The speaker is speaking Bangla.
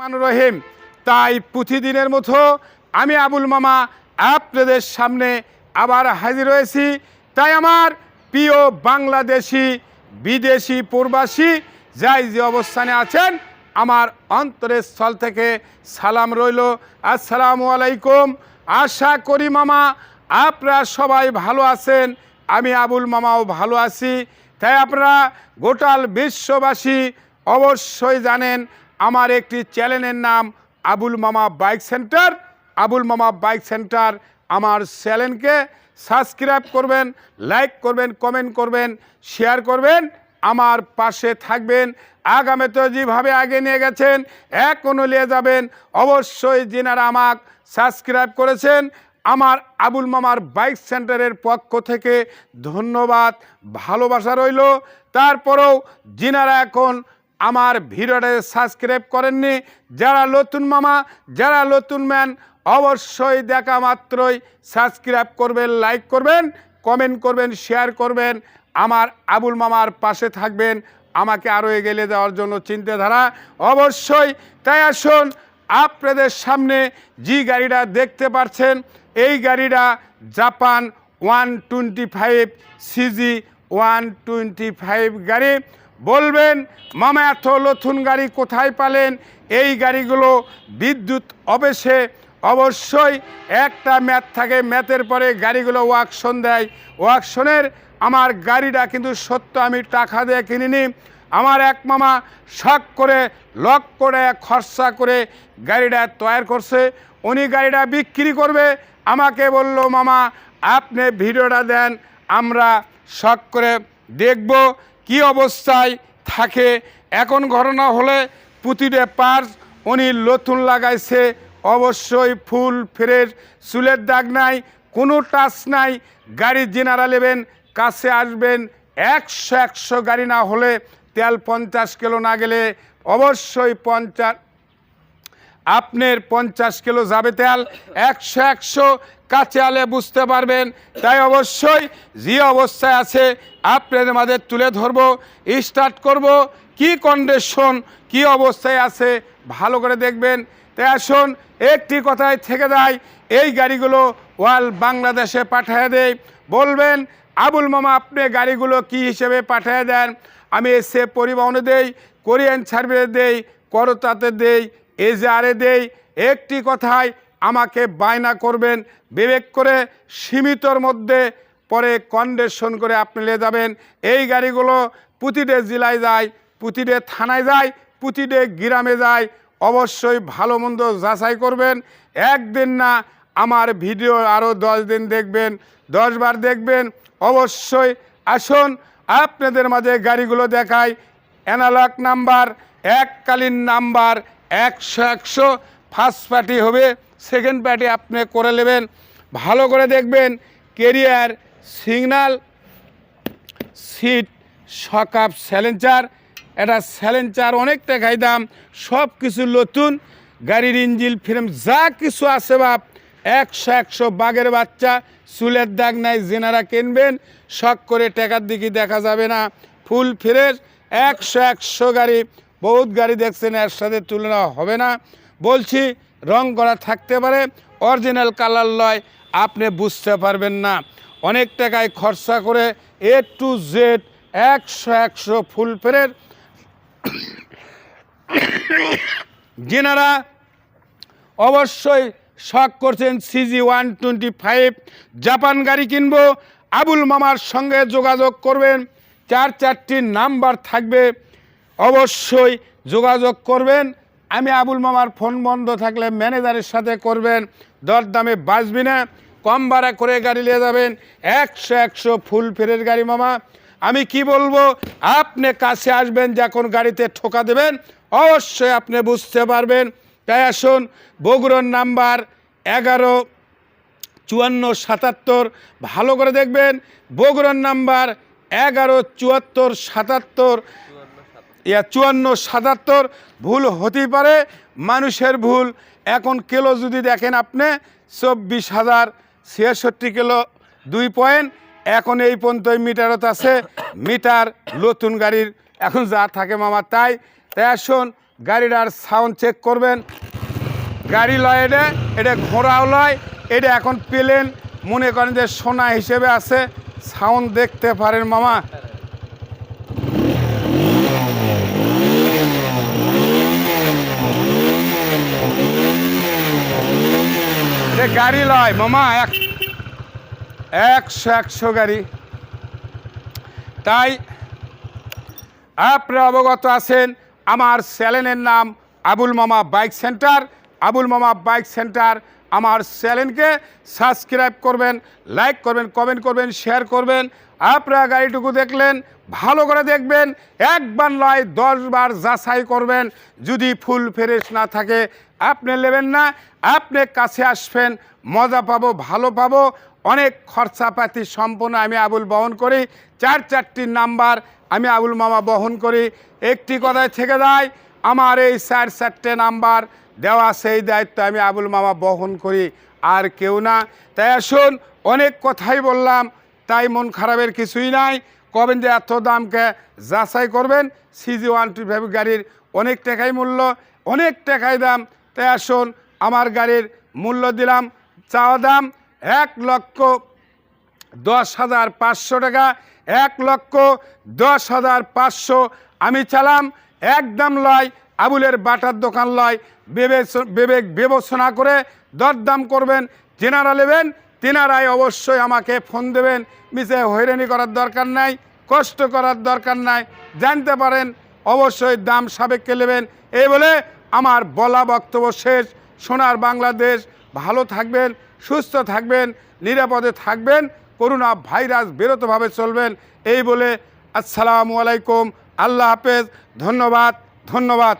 মান রহিম। তাই প্রতিদিনের মতো আমি আবুল মামা আপনাদের সামনে আবার হাজির হয়েছি। তাই আমার প্রিয় বাংলাদেশি, বিদেশি প্রবাসী যাই যে অবস্থানে আছেন, আমার অন্তরের স্থল থেকে সালাম রইল। আসসালামু আলাইকুম। আশা করি মামা, আপনারা সবাই ভালো আছেন, আমি আবুল মামাও ভালো আছি। তাই আপনারা গোটাল বিশ্ববাসী অবশ্যই জানেন আমার একটি চ্যানেলের নাম আবুল মামা বাইক সেন্টার। আবুল মামা বাইক সেন্টার আমার চ্যানেলকে সাবস্ক্রাইব করবেন, লাইক করবেন, কমেন্ট করবেন, শেয়ার করবেন। আমার পাশে থাকবেন। আগামীতে যেভাবে আগে নিয়ে গেছেন, এখনও নিয়ে যাবেন। অবশ্যই যিনারা আমাকে সাবস্ক্রাইব করেছেন, আমার আবুল মামার বাইক সেন্টারের পক্ষ থেকে ধন্যবাদ, ভালোবাসা রইল। তারপরেও যিনারা এখন আমার ভিডিওটা সাবস্ক্রাইব করেননি, যারা নতুন মামা, যারা নতুন ম্যান, অবশ্যই দেখা মাত্রই সাবস্ক্রাইব করবেন, লাইক করবেন, কমেন্ট করবেন, শেয়ার করবেন। আমার আবুল মামার পাশে থাকবেন, আমাকে আরও এগিয়ে দেওয়ার জন্য চিন্তাধারা অবশ্যই। তাই আসুন, আপনাদের সামনে যে গাড়িটা দেখতে পাচ্ছেন, এই গাড়িটা Japan one twenty five CG one twenty five গাড়ি। বলবেন, মামা, এত নতুন গাড়ি কোথায় পালেন? এই গাড়িগুলো বিদ্যুৎ অবেশে অবশ্যই একটা ম্যাথ থাকে। ম্যাথের পরে গাড়িগুলো ওয়াকশন দেয়। ওয়াকশনের আমার গাড়িটা কিন্তু সত্য, আমি টাকা দিয়ে কিনিনি। আমার এক মামা শখ করে, লক করে, খরচা করে গাড়িটা তৈরি করছে। উনি গাড়িটা বিক্রি করবে। আমাকে বলল, মামা, আপনি ভিডিওটা দেন, আমরা শখ করে দেখব। কি অবস্থায় থাকে? এখন ঘটনা হলে প্রতিটা পার্স, উনি নতুন লাগাইছে। অবশ্যই ফুল ফেরের চুলের দাগ নাই, কোনো টাচ নাই। গাড়ি জেনারা নেবেন কাছে আসবেন। একশো একশো গাড়ি না হলে তেল পঞ্চাশ কিলো না গেলে অবশ্যই পঞ্চাশ আপনার পঞ্চাশ কিলো যাবে তেল একশো একশো কাছে আলে বুঝতে পারবেন। তাই অবশ্যই যে অবস্থায় আছে আপনাদের মাঝে তুলে ধরবো স্টার্ট করব। কি কন্ডিশন কি অবস্থায় আছে ভালো করে দেখবেন। তাই আসুন, একটি কথায় থেকে যায় এই গাড়িগুলো ওয়াল বাংলাদেশে পাঠিয়ে দেয় বলবেন, আবুল মামা, আপনি গাড়িগুলো কি হিসেবে পাঠিয়ে দেন? আমি এসে পরিবহনে দেই, কোরিয়ান সার্ভিসে দেই, করতাতে দেই এজারে দেই, একটি কথায় আমাকে বায়না করবেন, বিবেক করে সীমিতর মধ্যে পরে কন্ডিশন করে আপনি নিয়ে যাবেন। এই গাড়িগুলো প্রতিটা জেলায় যায়, প্রতিটা থানায় যায়, প্রতিটা গ্রামে যায়। অবশ্যই ভালো মন্দ যাচাই করবেন। একদিন না আমার ভিডিও আরও দশ দিন দেখবেন দশবার দেখবেন। অবশ্যই আসুন, আপনাদের মাঝে গাড়িগুলো দেখাই। অ্যানালগ নাম্বার এককালীন নাম্বার একশো একশো ফার্স্ট পার্টি হবে সেকেন্ড পার্টি আপনি করে নেবেন। ভালো করে দেখবেন কেরিয়ার সিগনাল সিট সকাপ স্যালেঞ্চার এটা স্যালেঞ্চার অনেক টাকাই দাম সব কিছু নতুন, গাড়ির ইঞ্জিল ফ্রেম যা কিছু আছে বাপ, একশো একশো বাঘের বাচ্চা, চুলের দাগ নাই জেনারা কিনবেন, শখ করে টাকার দিকে দেখা যাবে না, ফুল ফ্রেশ একশো একশো গাড়ি বহুত গাড়ি দেখছেন এর সাথে তুলনা হবে না। বলছি, রং করা থাকতে পারে অরিজিনাল কালার লয়, আপনি বুঝতে পারবেন না। অনেক টাকায় খরচা করে এ টু জেড একশো একশো ফুল ফেরের যেনারা অবশ্যই শখ করছেন CG one twenty five Japan গাড়ি কিনবো, আবুল মামার সঙ্গে যোগাযোগ করবেন, চার চারটি নাম্বার থাকবে। অবশ্যই যোগাযোগ করবেন। আমি আবুল মামার ফোন বন্ধ থাকলে ম্যানেজারের সাথে করবেন। দরদামে বাঁচবি না। কম ভাড়া করে গাড়ি নিয়ে যাবেন। একশো একশো ফুল ফেরের গাড়ি মামা। আমি কি বলব? আপনি কাছে আসবেন, যখন গাড়িতে ঠোকা দেবেন, অবশ্যই আপনি বুঝতে পারবেন। তাই আসুন, বগুড়ার নাম্বার এগারো, চুয়ান্ন, সাতাত্তর, ভালো করে দেখবেন। বগুড়ার নাম্বার এগারো, চুয়াত্তর, সাতাত্তর। ইয়া চুয়ান্ন সাতাত্তর ভুল হতেই পারে, মানুষের ভুল। এখন কিলো যদি দেখেন আপনি, চব্বিশ হাজার ছিয়াষট্টি কিলো, দুই পয়েন্ট। এখন এই পর্যন্ত মিটারত আছে, মিটার নতুন গাড়ির। এখন যা থাকে মামা তাই। তাই আসুন গাড়িটার সাউন্ড চেক করবেন। গাড়ি লয় এটা এটা ঘোড়াও লয়, এটা এখন পেলেন মনে করেন যে সোনা হিসেবে আছে সাউন্ড দেখতে পারেন মামা। এটা গাড়ি লয়, মামা, এক একশো একশো গাড়ি। তাই আপনারা অবগত আছেন, আমার চ্যানেলের নাম আবুল মামা বাইক সেন্টার। আবুল মামা বাইক সেন্টার আমার চ্যানেলকে সাবস্ক্রাইব করবেন, লাইক করবেন, কমেন্ট করবেন, শেয়ার করবেন। আপনারা গাড়িটুকু দেখলেন, ভালো করে দেখবেন, একবার নয়, দশবার যাচাই করবেন। যদি ফুল ফ্রেশ না থাকে, আপনি নেবেন না, আপনি কাছে আসবেন, মজা পাবো, ভালো পাবো। অনেক খরচাপাতি সম্পন্ন আমি আবুল বহন করি, চার চারটি নাম্বার আমি আবুল মামা বহন করি। একটি কথায় থেকে যায়, আমার এই চার চারটে নাম্বার দেওয়া সেই দায়িত্ব আমি আবুল মামা বহন করি, আর কেউ না। তাই আসুন, অনেক কথাই বললাম, তাই মন খারাপের কিছুই নাই। কবেন যে এত দামকে যাচাই করবেন, সিজি ওয়ান টু ফাইভ গাড়ির অনেক টাকাই মূল্য, অনেক টাকাই দাম। তাই আসুন, আমার গাড়ির মূল্য দিলাম, চাওয়া দাম এক লক্ষ দশ হাজার পাঁচশো টাকা, এক লক্ষ দশ হাজার পাঁচশো। আমি চালাম, একদম লয় আবুলের বাটার দোকান লয় বিবেক বিবেচনা করে দরদাম করবেন। যেনারা নেবেন, তেনারাই অবশ্যই আমাকে ফোন দেবেন। মিশে হয়রানি করার দরকার নাই, কষ্ট করার দরকার নাই। জানতে পারেন, অবশ্যই দাম সাবেককে নেবেন। এই বলে আমার বলা বক্তব্য শেষ। সোনার বাংলাদেশ, ভালো থাকবেন, সুস্থ থাকবেন, নিরাপদে থাকবেন, করোনা ভাইরাস বিরতভাবে চলবেন। এই বলে আসসালামু আলাইকুম, আল্লাহ হাফেজ, ধন্যবাদ। ধন্যবাদ